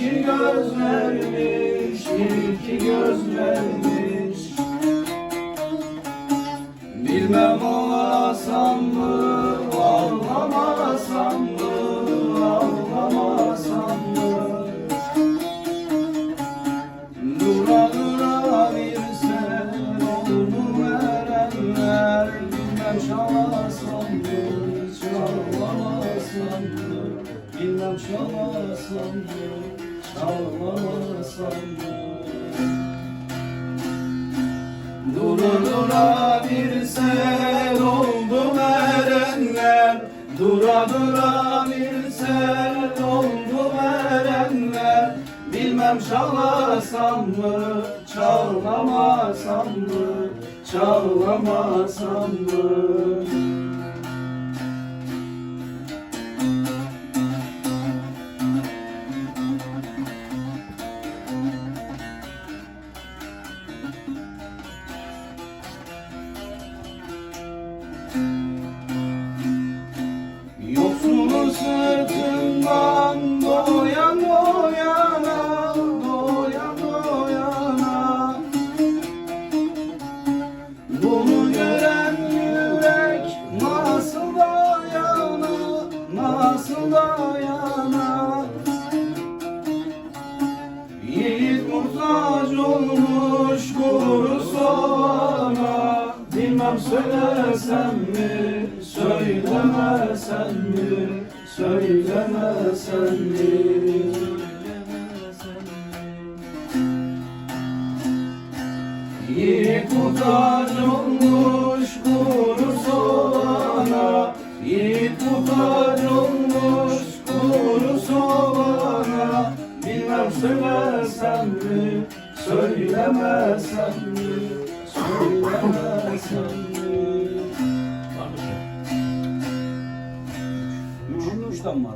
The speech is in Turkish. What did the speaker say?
iki göz vermiş, iki göz vermiş Bilmem ağlasam mı, ağlamasam mı, ağlamasam mı? Dura dura bir sen oldu erenler Bilmem çalasam mı, çalamasam mı? Bilmem çalasam mı, Dura dura bir sel oldu erenler. Dura dura bir sel oldu erenler. Bilmem çalasam mı, çalamasam mı, çalamasam mı Yoksulu sırtından doyan doyana, doyan doyana Bunu gören yürek nasıl dayana, nasıl dayana Yiğit muhtaç olmuş Bilmem söylesem mi, söylemesem mi? Söylemesem mi? Yiğit muhtaç olmuş kuru soğana Yiğit muhtaç olmuş kuru soğana Bilmem söylesem mi, söylemesem mi Söylemesem mi uçtan var.